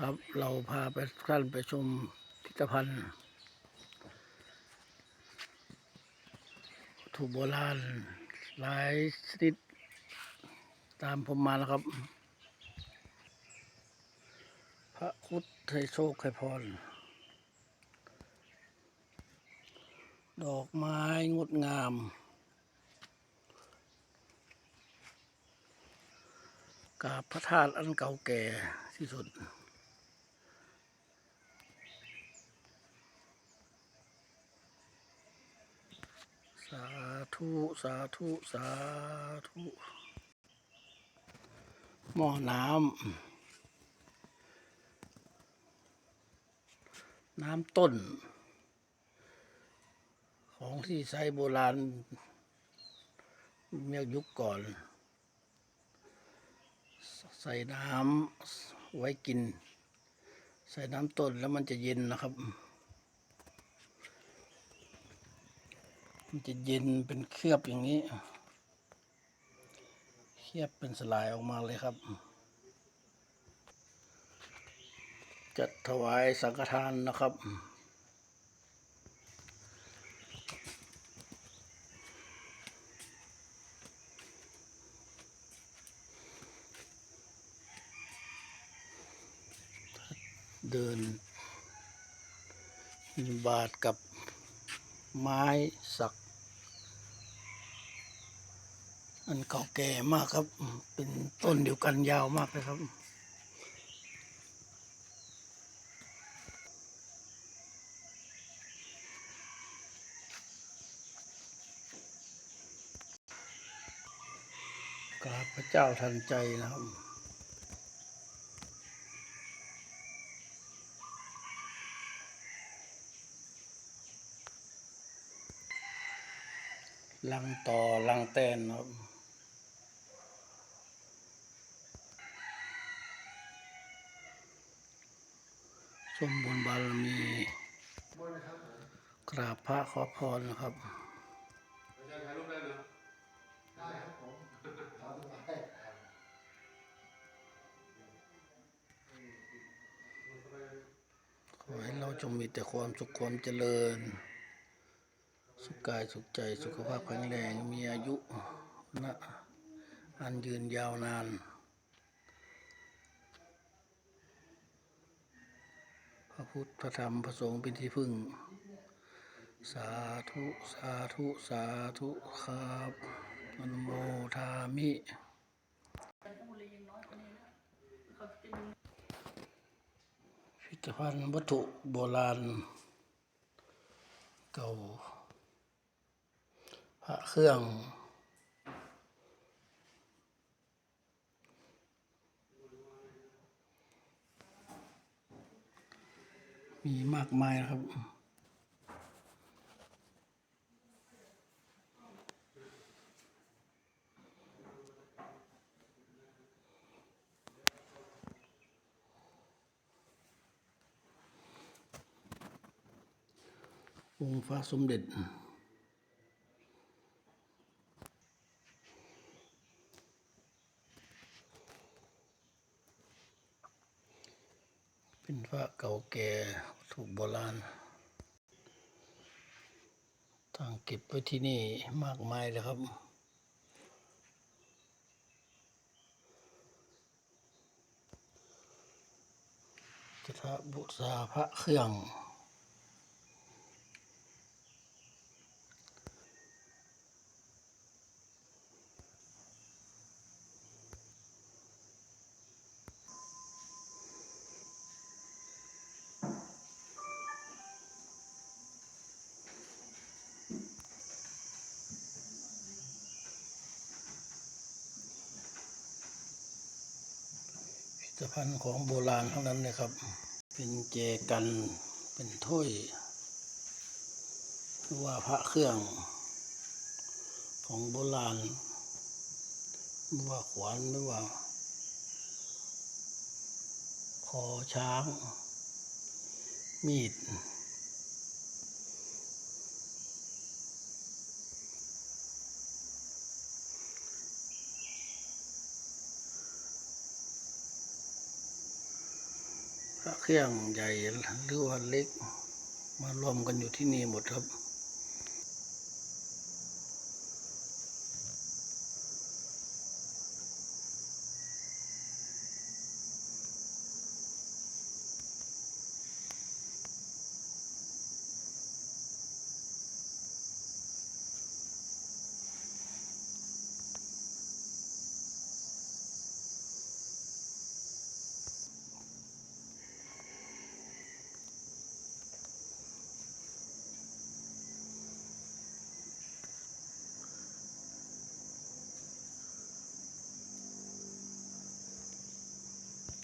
ครับ เราพาไปท่านไปชมพิพิธภัณฑ์วัตถุโบราณหลายชนิดตามผมมาแล้วครับ พระคุดให้โชคให้พร ดอกไม้งดงาม กาบพระธาตุอันเก่าแก่ที่สุด สา ธุ สาธุ สาธุหม้อน้ำ น้ำต้น ของที่ใช้โบราณ เมื่อยุคก่อน ใส่น้ำไว้กิน ใส่น้ำต้นแล้วมันจะเย็นนะครับ มันจะเย็นเป็นเคลือบอย่างนี้ เคลือบเป็นสลายออกมาเลยครับ จัดถวายสังฆทานนะครับเดินบิณฑบาทกับไม้สัก อันเก่าแก่มากครับ เป็นต้นเดียวกันยาวมากเลยครับ กราบพระเจ้าทันใจนะครับลังต่อลังแตนครับ สมบูรณ์บารมีกราบพระขอพรนะครับจะถ่ายรูปได้เหรอขอให้เราจงมีแต่ความสุขความเจริญ สุขกายสุขใจสุขภาพแข็งแรงมีอายุนะอันยืนยาวนาน พุทธธรรมพระสงฆ์เป็นที่พึ่ง สาธุ สาธุ สาธุครับอนุโมทามิพิพิธภัณฑ์วัตถุโบราณ เก่า พระเครื่อง มีมากมายนะครับ องค์พระสมเด็จ เป็นพระเก่าแก่ถูกโบราณต่างเก็บไว้ที่นี่มากมายเลยครับ จะทะบุษาพระเครื่อง พิพิธภัณฑ์ของโบราณทั้งนั้นเลยครับ เป็นเจกัน เป็นถ้วยหรือว่าพระเครื่องของโบราณ ไม่ว่าขวานไม่ว่า คอช้าง มีด พระเครื่องใหญ่หรือว่าเล็ก มารวมกันอยู่ที่นี่หมดครับ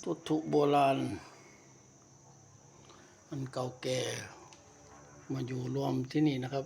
วัตถุโบราณ มันเก่าแก่มาอยู่รวมที่นี่นะครับ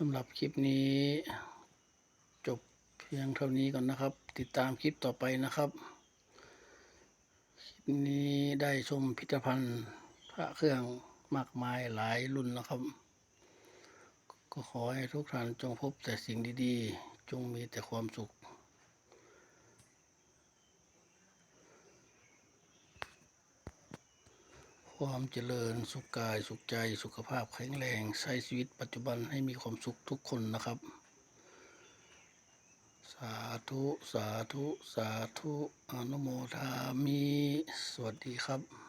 สำหรับคลิปนี้ จบเพียงเท่านี้ก่อนนะครับ ติดตามคลิปต่อไปนะครับ คลิปนี้ได้ชมพิพิธภัณฑ์พระเครื่องมากมายหลายรุ่นนะครับ ก็ขอให้ทุกท่านจงพบแต่สิ่งดีๆ จงมีแต่ความสุข ความเจริญสุขกายสุขใจสุขภาพแข็งแรงใช้ชีวิตปัจจุบันให้มีความสุขทุกคนนะครับ สาธุ สาธุ สาธุอนุโมทามิ สวัสดีครับ